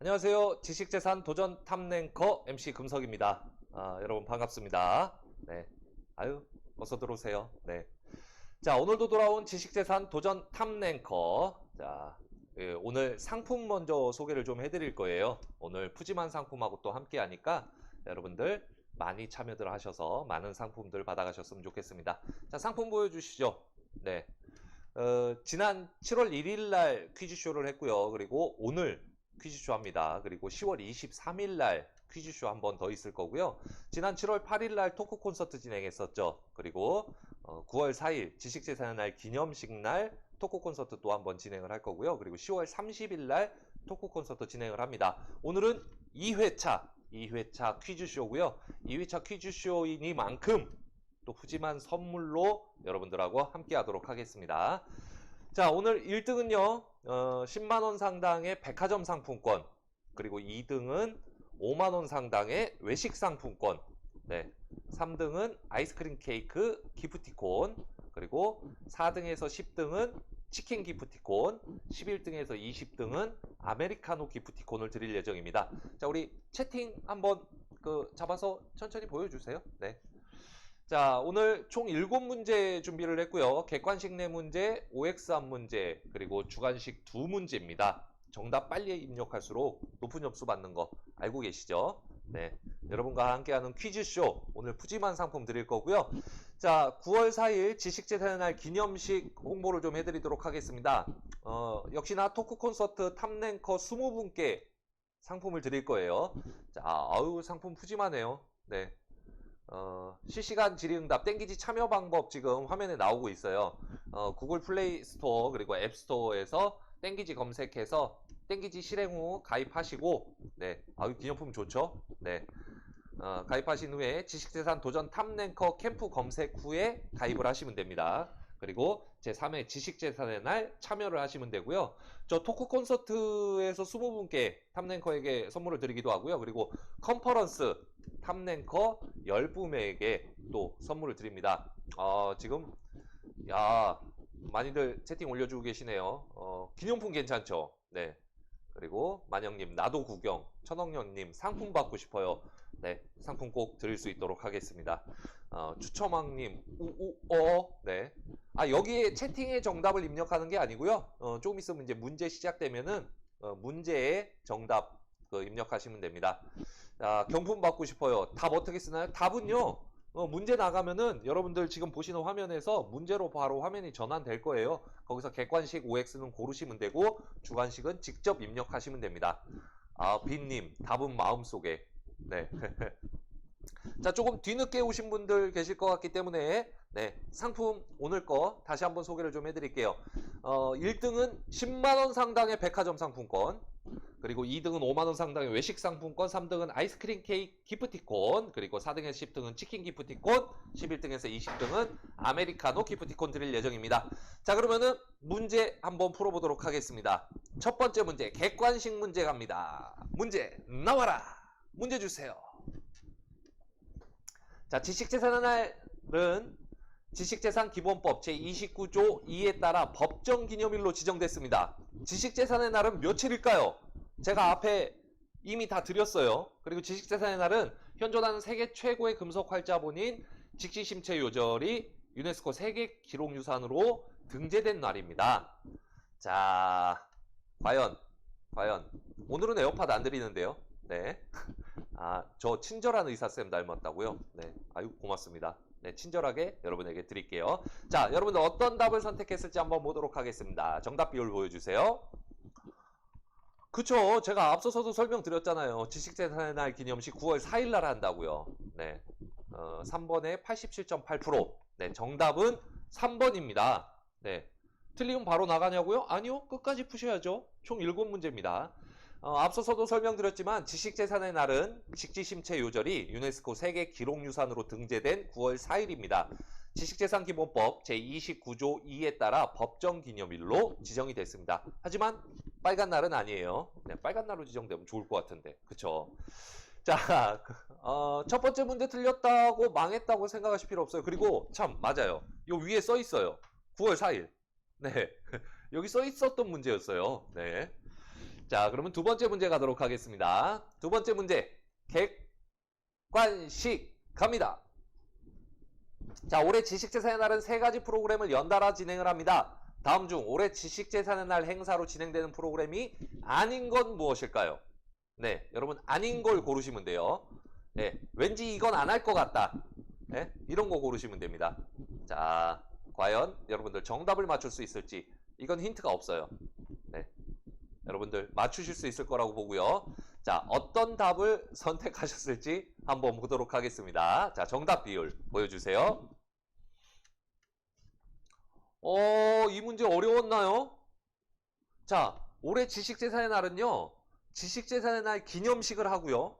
안녕하세요. 지식재산 도전 탑랭커 MC 금석입니다. 아, 여러분 반갑습니다. 네. 아유, 어서 들어오세요. 네. 자, 오늘도 돌아온 지식재산 도전 탑랭커. 자, 예, 오늘 상품 먼저 소개를 좀 해드릴 거예요. 오늘 푸짐한 상품하고 또 함께 하니까 여러분들 많이 참여들 하셔서 많은 상품들 받아가셨으면 좋겠습니다. 자, 상품 보여주시죠. 네. 어, 지난 7월 1일 날 퀴즈쇼를 했고요. 그리고 오늘 퀴즈쇼 합니다. 그리고 10월 23일 날 퀴즈쇼 한 번 더 있을 거고요. 지난 7월 8일 날 토크 콘서트 진행했었죠. 그리고 어, 9월 4일 지식재산의 날 기념식 날 토크 콘서트 또 한 번 진행을 할 거고요. 그리고 10월 30일 날 토크 콘서트 진행을 합니다. 오늘은 2회차 2회차 퀴즈쇼고요. 2회차 퀴즈쇼이니만큼 또 푸짐한 선물로 여러분들하고 함께 하도록 하겠습니다. 자, 오늘 1등은요, 어, 10만 원 상당의 백화점 상품권, 그리고 2등은 5만 원 상당의 외식 상품권, 네. 3등은 아이스크림 케이크 기프티콘, 그리고 4등에서 10등은 치킨 기프티콘, 11등에서 20등은 아메리카노 기프티콘을 드릴 예정입니다. 자, 우리 채팅 한번 그 잡아서 천천히 보여주세요. 네. 자, 오늘 총 7문제 준비를 했고요. 객관식 내 문제, OX 한 문제, 그리고 주관식 두 문제입니다. 정답 빨리 입력할수록 높은 점수 받는 거 알고 계시죠? 네. 여러분과 함께하는 퀴즈쇼, 오늘 푸짐한 상품 드릴 거고요. 자, 9월 4일 지식재산의 날 기념식 홍보를 좀 해드리도록 하겠습니다. 어, 역시나 토크 콘서트 탑랭커 20분께 상품을 드릴 거예요. 자, 아유, 상품 푸짐하네요. 네. 어, 실시간 질의응답 땡기지 참여 방법 지금 화면에 나오고 있어요. 어, 구글 플레이 스토어 그리고 앱 스토어에서 땡기지 검색해서 땡기지 실행 후 가입하시고 네, 아유 기념품 좋죠? 네. 어, 가입하신 후에 지식재산 도전 탑랭커 캠프 검색 후에 가입을 하시면 됩니다. 그리고 제3회 지식재산의 날 참여를 하시면 되고요. 저 토크 콘서트에서 20분께 탑랭커에게 선물을 드리기도 하고요. 그리고 컨퍼런스 탑랭커 10분에게 또 선물을 드립니다. 어, 지금 야 많이들 채팅 올려주고 계시네요. 어, 기념품 괜찮죠? 네. 그리고 만영님 나도 구경, 천억년님 상품 받고 싶어요. 네, 상품 꼭 드릴 수 있도록 하겠습니다. 어, 추첨왕님 우우어 네. 아 여기에 채팅에 정답을 입력하는 게 아니고요. 어, 조금 있으면 이제 문제 시작되면은 어, 문제에 정답 그 입력하시면 됩니다. 자, 경품 받고 싶어요. 답 어떻게 쓰나요? 답은요. 어, 문제 나가면은 여러분들 지금 보시는 화면에서 문제로 바로 화면이 전환될 거예요. 거기서 객관식 OX는 고르시면 되고 주관식은 직접 입력하시면 됩니다. 아, 빈님, 답은 마음속에. 네. 자, 조금 뒤늦게 오신 분들 계실 것 같기 때문에 네, 상품 오늘 거 다시 한번 소개를 좀 해드릴게요. 어, 1등은 10만원 상당의 백화점 상품권, 그리고 2등은 5만원 상당의 외식 상품권, 3등은 아이스크림 케이크 기프티콘, 그리고 4등에서 10등은 치킨 기프티콘, 11등에서 20등은 아메리카노 기프티콘 드릴 예정입니다. 자, 그러면은 문제 한번 풀어보도록 하겠습니다. 첫 번째 문제, 객관식 문제 갑니다. 문제 나와라! 문제 주세요. 자, 지식재산의 날은 지식재산 기본법 제29조 2에 따라 법정 기념일로 지정됐습니다. 지식재산의 날은 며칠일까요? 제가 앞에 이미 다 드렸어요. 그리고 지식재산의 날은 현존하는 세계 최고의 금속 활자본인 직지심체 요절이 유네스코 세계 기록유산으로 등재된 날입니다. 자, 과연, 과연 오늘은 에어팟 안 드리는데요. 네. 아, 저 친절한 의사쌤 닮았다고요? 네. 아유, 고맙습니다. 네, 친절하게 여러분에게 드릴게요. 자, 여러분들 어떤 답을 선택했을지 한번 보도록 하겠습니다. 정답 비율 보여주세요. 그쵸. 제가 앞서서도 설명드렸잖아요. 지식재산의 날 기념식 9월 4일 날 한다고요. 네. 어, 3번에 87.8%. 네, 정답은 3번입니다. 네. 틀리면 바로 나가냐고요? 아니요. 끝까지 푸셔야죠. 총 7문제입니다. 어, 앞서서도 설명드렸지만 지식재산의 날은 직지심체 요절이 유네스코 세계 기록유산으로 등재된 9월 4일입니다. 지식재산기본법 제29조 2에 따라 법정 기념일로 지정이 됐습니다. 하지만 빨간 날은 아니에요. 네, 빨간 날로 지정되면 좋을 것 같은데. 그쵸? 자, 그, 어, 첫 번째 문제 틀렸다고 망했다고 생각하실 필요 없어요. 그리고 참 맞아요. 요 위에 써 있어요. 9월 4일. 네. 여기 써 있었던 문제였어요. 네. 자, 그러면 두 번째 문제 가도록 하겠습니다. 두 번째 문제. 객관식 갑니다. 자, 올해 지식재산의 날은 세 가지 프로그램을 연달아 진행을 합니다. 다음 중 올해 지식재산의 날 행사로 진행되는 프로그램이 아닌 건 무엇일까요? 네, 여러분 아닌 걸 고르시면 돼요. 네, 왠지 이건 안 할 것 같다. 네, 이런 거 고르시면 됩니다. 자, 과연 여러분들 정답을 맞출 수 있을지 이건 힌트가 없어요. 네, 여러분들 맞추실 수 있을 거라고 보고요. 자, 어떤 답을 선택하셨을지 한번 보도록 하겠습니다. 자, 정답 비율 보여주세요. 어, 이 문제 어려웠나요? 자, 올해 지식재산의 날은요, 지식재산의 날 기념식을 하고요.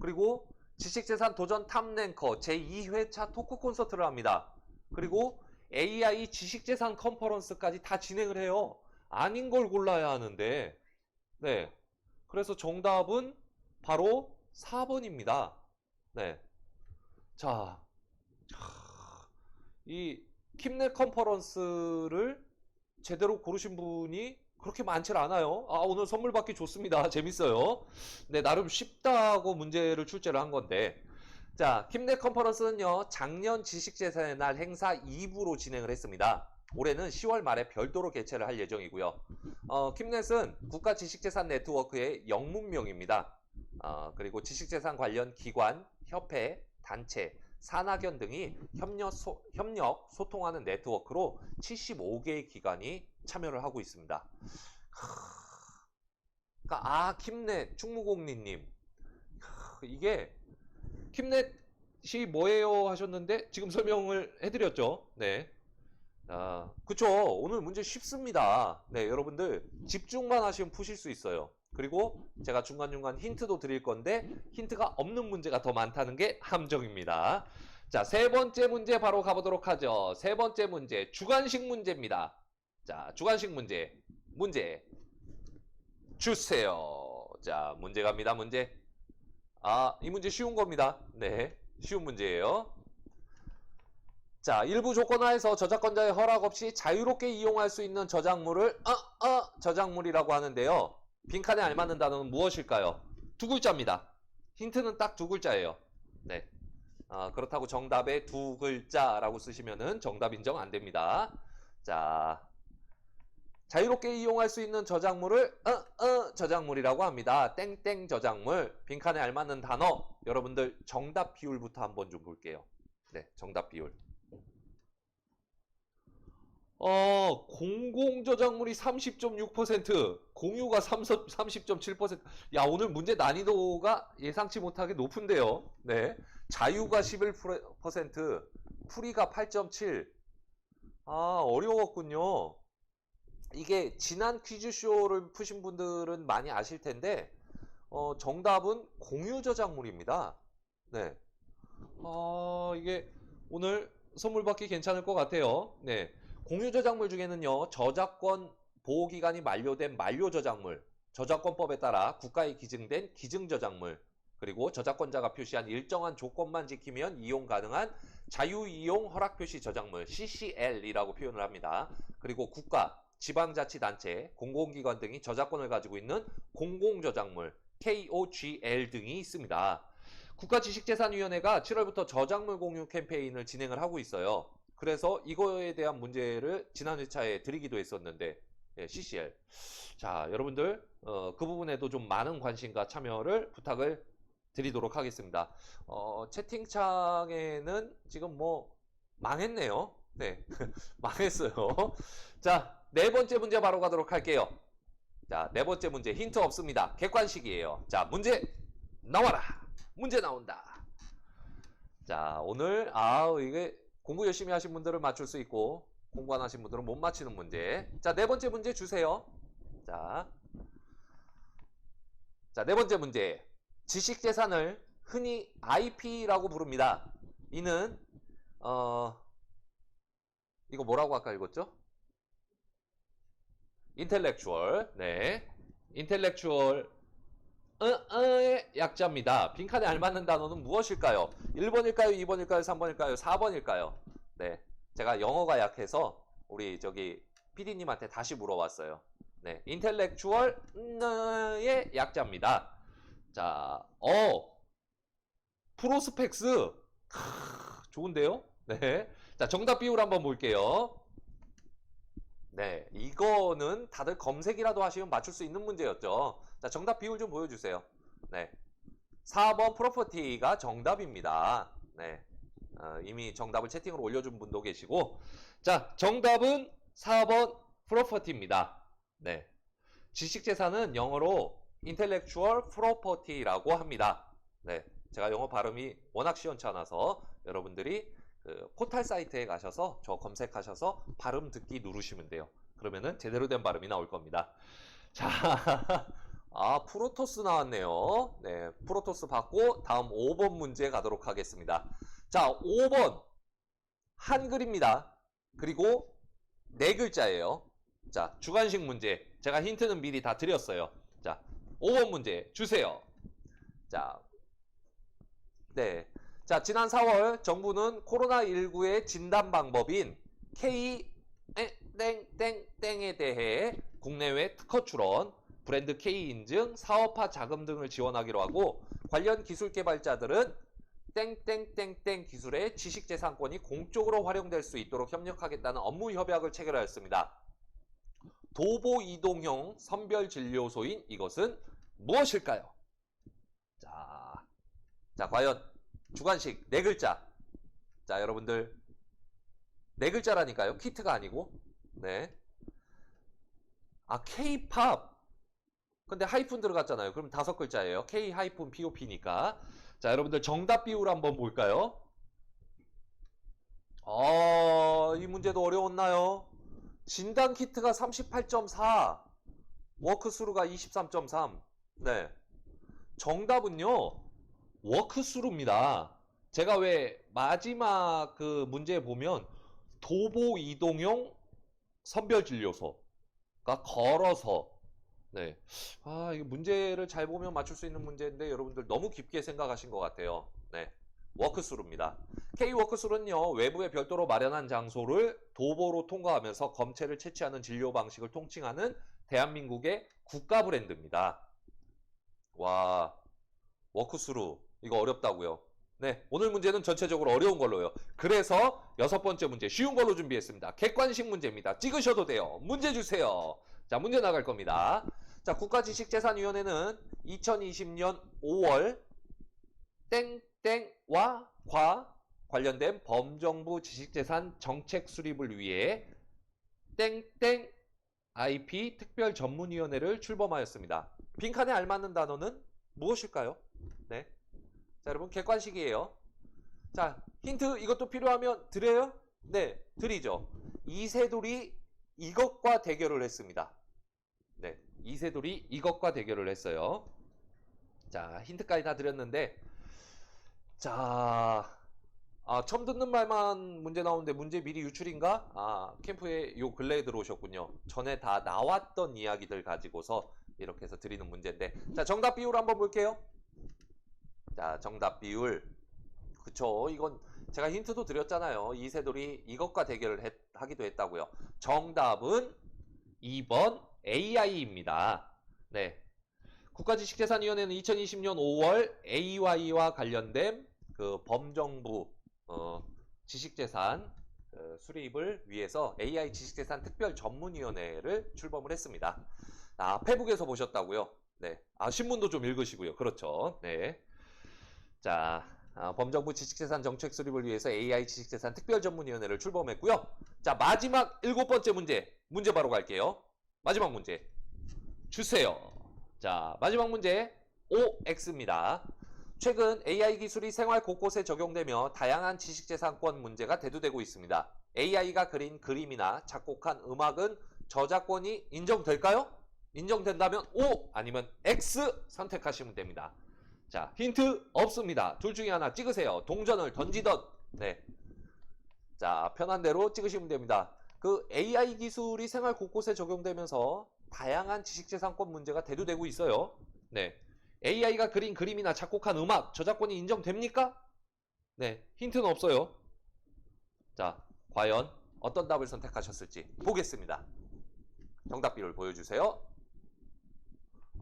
그리고 지식재산 도전 탑랭커 제2회차 토크 콘서트를 합니다. 그리고 AI 지식재산 컨퍼런스까지 다 진행을 해요. 아닌 걸 골라야 하는데, 네. 그래서 정답은 바로 4번입니다. 네. 자, 이 킴넷 컨퍼런스를 제대로 고르신 분이 그렇게 많질 않아요. 아, 오늘 선물 받기 좋습니다. 재밌어요. 네, 나름 쉽다고 문제를 출제를 한 건데. 자, 킴넷 컨퍼런스는요, 작년 지식재산의 날 행사 2부로 진행을 했습니다. 올해는 10월 말에 별도로 개최를 할 예정이고요. 어, 킴넷은 국가지식재산 네트워크의 영문명입니다. 어, 그리고 지식재산 관련 기관, 협회, 단체, 산학연 등이 협력, 소, 협력, 소통하는 네트워크로 75개의 기관이 참여를 하고 있습니다. 그러니까 아 킴넷 충무공리님 이게 킴넷이 뭐예요 하셨는데 지금 설명을 해드렸죠. 네. 아, 그쵸. 오늘 문제 쉽습니다. 네, 여러분들 집중만 하시면 푸실 수 있어요. 그리고 제가 중간중간 힌트도 드릴 건데 힌트가 없는 문제가 더 많다는 게 함정입니다. 자, 세 번째 문제 바로 가보도록 하죠. 세 번째 문제, 주관식 문제입니다. 자, 주관식 문제. 문제 주세요. 자, 문제 갑니다. 문제. 아, 이 문제 쉬운 겁니다. 네, 쉬운 문제예요. 자, 일부 조건 하에서 저작권자의 허락 없이 자유롭게 이용할 수 있는 저작물을 어, 어, 저작물이라고 하는데요. 빈칸에 알맞는 단어는 무엇일까요? 두 글자입니다. 힌트는 딱 두 글자예요. 네. 아, 그렇다고 정답에 두 글자라고 쓰시면은 정답 인정 안 됩니다. 자, 자유롭게 이용할 수 있는 저작물을 어, 어, 저작물이라고 합니다. 땡땡 저작물. 빈칸에 알맞는 단어. 여러분들 정답 비율부터 한번 좀 볼게요. 네, 정답 비율. 어, 공공 저작물이 30.6%, 공유가 30.7%. 야, 오늘 문제 난이도가 예상치 못하게 높은데요. 네. 자유가 11%, 풀이가 8.7. 아, 어려웠군요. 이게 지난 퀴즈쇼를 푸신 분들은 많이 아실 텐데, 어, 정답은 공유 저작물입니다. 네. 아, 이게 오늘 선물 받기 괜찮을 것 같아요. 네. 공유 저작물 중에는요, 저작권 보호 기간이 만료된 만료 저작물, 저작권법에 따라 국가에 기증된 기증 저작물, 그리고 저작권자가 표시한 일정한 조건만 지키면 이용 가능한 자유이용 허락 표시 저작물, CCL이라고 표현을 합니다. 그리고 국가, 지방자치단체, 공공기관 등이 저작권을 가지고 있는 공공저작물, KOGL 등이 있습니다. 국가지식재산위원회가 7월부터 저작물 공유 캠페인을 진행을 하고 있어요. 그래서 이거에 대한 문제를 지난 회차에 드리기도 했었는데 예, CCL. 자, 여러분들 어, 그 부분에도 좀 많은 관심과 참여를 부탁을 드리도록 하겠습니다. 어, 채팅창에는 지금 뭐 망했네요. 네, 망했어요. 자, 네 번째 문제 바로 가도록 할게요. 자, 네 번째 문제 힌트 없습니다. 객관식이에요. 자, 문제 나와라. 문제 나온다. 자, 오늘 아 이게 공부 열심히 하신 분들은 맞출 수 있고 공부 안 하신 분들은 못 맞히는 문제. 자, 네 번째 문제 주세요. 자. 자, 네 번째 문제. 지식 재산을 흔히 IP라고 부릅니다. 이는 어 이거 뭐라고 아까 읽었죠? 인텔렉추얼. 네. 인텔렉추얼 어, 어의 약자입니다. 빈칸에 알맞는 단어는 무엇일까요? 1번일까요? 2번일까요? 3번일까요? 4번일까요? 네. 제가 영어가 약해서 우리 저기 PD님한테 다시 물어봤어요. 네. 인텔렉추얼의 약자입니다. 자, 어. 프로스펙스. 크, 좋은데요? 네. 자, 정답 비율 한번 볼게요. 네, 이거는 다들 검색이라도 하시면 맞출 수 있는 문제였죠. 자, 정답 비율 좀 보여주세요. 네. 4번 프로퍼티가 정답입니다. 네. 어, 이미 정답을 채팅으로 올려준 분도 계시고. 자, 정답은 4번 프로퍼티입니다. 네. 지식재산은 영어로 intellectual property라고 합니다. 네. 제가 영어 발음이 워낙 시원치 않아서 여러분들이 그 포탈 사이트에 가셔서 저 검색하셔서 발음 듣기 누르시면 돼요. 그러면은 제대로 된 발음이 나올 겁니다. 자, 아, 프로토스 나왔네요. 네, 프로토스 받고 다음 5번 문제 가도록 하겠습니다. 자, 5번 한글입니다. 그리고 네 글자예요. 자, 주관식 문제. 제가 힌트는 미리 다 드렸어요. 자, 5번 문제 주세요. 자, 네. 자, 지난 4월 정부는 코로나19의 진단 방법인 K 땡땡땡에 대해 국내외 특허 출원, 브랜드 K 인증, 사업화 자금 등을 지원하기로 하고 관련 기술 개발자들은 땡땡땡땡 기술의 지식재산권이 공적으로 활용될 수 있도록 협력하겠다는 업무 협약을 체결하였습니다. 도보 이동형 선별 진료소인 이것은 무엇일까요? 자, 자 과연 주관식 네 글자. 자, 여러분들 네 글자라니까요. 키트가 아니고. 네. 아, K-팝. 근데 하이픈 들어갔잖아요. 그럼 다섯 글자예요. K 하이픈 POP니까. 자, 여러분들 정답 비율 한번 볼까요? 어, 이 문제도 어려웠나요? 진단 키트가 38.4, 워크스루가 23.3. 네. 정답은요. 워크스루입니다. 제가 왜 마지막 그 문제 보면 도보 이동용 선별 진료소가 걸어서 네. 아, 이게 문제를 잘 보면 맞출 수 있는 문제인데 여러분들 너무 깊게 생각하신 것 같아요. 네. 워크스루입니다. K-워크스루는요, 외부에 별도로 마련한 장소를 도보로 통과하면서 검체를 채취하는 진료 방식을 통칭하는 대한민국의 국가 브랜드입니다. 와, 워크스루. 이거 어렵다고요. 네, 오늘 문제는 전체적으로 어려운 걸로요. 그래서 여섯 번째 문제 쉬운 걸로 준비했습니다. 객관식 문제입니다. 찍으셔도 돼요. 문제 주세요. 자, 문제 나갈 겁니다. 자, 국가지식재산위원회는 2020년 5월 땡땡와 과 관련된 범정부 지식재산 정책 수립을 위해 땡땡 IP 특별 전문위원회를 출범하였습니다. 빈칸에 알맞는 단어는 무엇일까요? 네. 자, 여러분 객관식이에요. 자, 힌트 이것도 필요하면 드려요? 네, 드리죠. 이세돌이 이것과 대결을 했습니다. 네, 이세돌이 이것과 대결을 했어요. 자, 힌트까지 다 드렸는데, 자, 아, 처음 듣는 말만 문제 나오는데 문제 미리 유출인가? 아, 캠프에 요 근래에 들어오셨군요. 전에 다 나왔던 이야기들 가지고서 이렇게 해서 드리는 문제인데, 자, 정답 비율 한번 볼게요. 자, 정답 비율. 그쵸. 이건 제가 힌트도 드렸잖아요. 이세돌이 이것과 대결을 했- 하기도 했다고요. 정답은 2번 AI입니다. 네. 국가지식재산위원회는 2020년 5월 AI와 관련된 그 범정부 어, 지식재산 그 수립을 위해서 AI 지식재산 특별 전문위원회를 출범을 했습니다. 아, 페북에서 보셨다고요? 네. 아, 신문도 좀 읽으시고요. 그렇죠. 네. 자, 아, 범정부 지식재산 정책 수립을 위해서 AI 지식재산 특별 전문위원회를 출범했고요. 자, 마지막 일곱 번째 문제. 문제 바로 갈게요. 마지막 문제. 주세요. 자, 마지막 문제. OX입니다. 최근 AI 기술이 생활 곳곳에 적용되며 다양한 지식재산권 문제가 대두되고 있습니다. AI가 그린 그림이나 작곡한 음악은 저작권이 인정될까요? 인정된다면 O 아니면 X 선택하시면 됩니다. 자, 힌트 없습니다. 둘 중에 하나 찍으세요. 동전을 던지던. 네. 자, 편한 대로 찍으시면 됩니다. 그 AI 기술이 생활 곳곳에 적용되면서 다양한 지식재산권 문제가 대두되고 있어요. 네. AI가 그린 그림이나 작곡한 음악 저작권이 인정됩니까? 네, 힌트는 없어요. 자, 과연 어떤 답을 선택하셨을지 보겠습니다. 정답 비율 보여주세요.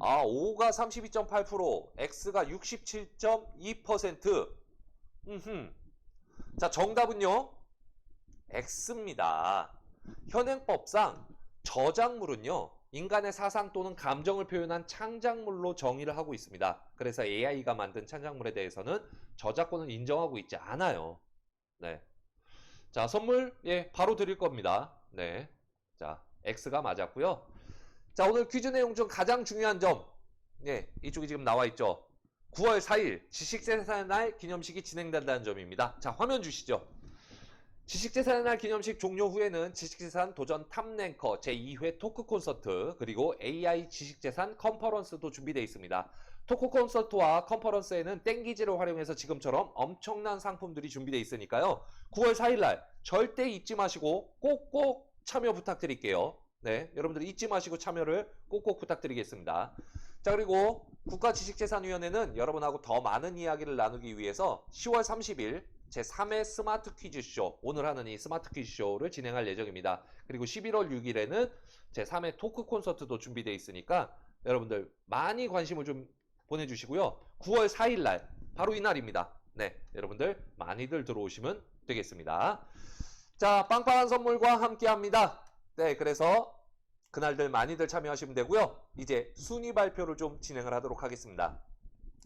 아, 5가 32.8%, X가 67.2%. 음흠. 자, 정답은요. X입니다. 현행법상 저작물은요. 인간의 사상 또는 감정을 표현한 창작물로 정의를 하고 있습니다. 그래서 AI가 만든 창작물에 대해서는 저작권을 인정하고 있지 않아요. 네. 자, 선물 예, 바로 드릴 겁니다. 네. 자, X가 맞았고요. 자, 오늘 퀴즈 내용 중 가장 중요한 점. 예, 이쪽이 지금 나와 있죠. 9월 4일 지식재산의 날 기념식이 진행된다는 점입니다. 자, 화면 주시죠. 지식재산의 날 기념식 종료 후에는 지식재산 도전 탑랭커 제2회 토크 콘서트 그리고 AI 지식재산 컨퍼런스도 준비되어 있습니다. 토크 콘서트와 컨퍼런스에는 땡기지를 활용해서 지금처럼 엄청난 상품들이 준비되어 있으니까요. 9월 4일 날 절대 잊지 마시고 꼭꼭 참여 부탁드릴게요. 네, 여러분들 잊지 마시고 참여를 꼭꼭 부탁드리겠습니다. 자, 그리고 국가지식재산위원회는 여러분하고 더 많은 이야기를 나누기 위해서 10월 30일 제3회 스마트 퀴즈쇼, 오늘 하는 이 스마트 퀴즈쇼를 진행할 예정입니다. 그리고 11월 6일에는 제3회 토크 콘서트도 준비되어 있으니까 여러분들 많이 관심을 좀 보내주시고요. 9월 4일 날, 바로 이날입니다. 네, 여러분들 많이들 들어오시면 되겠습니다. 자, 빵빵한 선물과 함께 합니다. 네, 그래서 그날들 많이들 참여하시면 되고요. 이제 순위 발표를 좀 진행을 하도록 하겠습니다.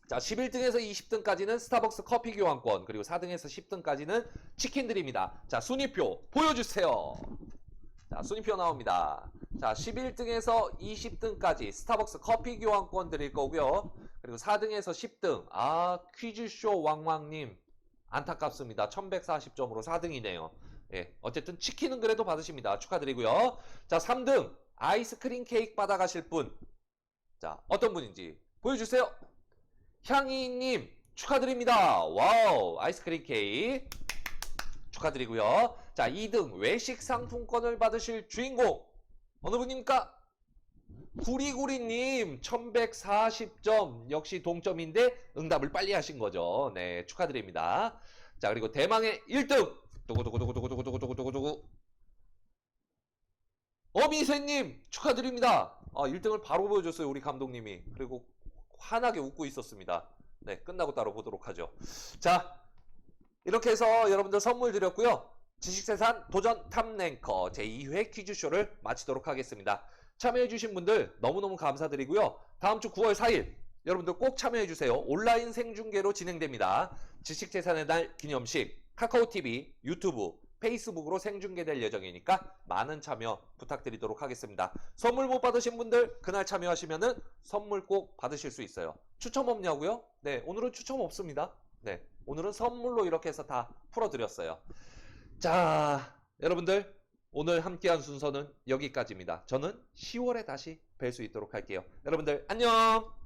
자, 11등에서 20등까지는 스타벅스 커피 교환권, 그리고 4등에서 10등까지는 치킨 드립니다. 자, 순위표 보여주세요. 자, 순위표 나옵니다. 자, 11등에서 20등까지 스타벅스 커피 교환권 드릴 거고요. 그리고 4등에서 10등, 아, 퀴즈쇼 왕왕님. 안타깝습니다. 1140점으로 4등이네요. 예, 어쨌든 치킨은 그래도 받으십니다. 축하드리고요. 자, 3등, 아이스크림 케이크 받아가실 분. 자, 어떤 분인지 보여주세요. 향이님 축하드립니다. 와우 아이스크림 케이크 축하드리고요. 자 2등 외식 상품권을 받으실 주인공 어느 분입니까? 구리구리님 1140점 역시 동점인데 응답을 빨리 하신 거죠. 네 축하드립니다. 자 그리고 대망의 1등 두구두구두구두구두구두구두구두구 어미새님 축하드립니다. 아 1등을 바로 보여줬어요 우리 감독님이 그리고 환하게 웃고 있었습니다. 네, 끝나고 따로 보도록 하죠. 자, 이렇게 해서 여러분들 선물 드렸고요. 지식재산 도전 탑랭커 제2회 퀴즈쇼를 마치도록 하겠습니다. 참여해주신 분들 너무너무 감사드리고요. 다음 주 9월 4일 여러분들 꼭 참여해주세요. 온라인 생중계로 진행됩니다. 지식재산의 날 기념식 카카오TV, 유튜브, 페이스북으로 생중계될 예정이니까 많은 참여 부탁드리도록 하겠습니다. 선물 못 받으신 분들 그날 참여하시면은 선물 꼭 받으실 수 있어요. 추첨 없냐고요? 네, 오늘은 추첨 없습니다. 네, 오늘은 선물로 이렇게 해서 다 풀어드렸어요. 자, 여러분들 오늘 함께한 순서는 여기까지입니다. 저는 10월에 다시 뵐 수 있도록 할게요. 여러분들 안녕!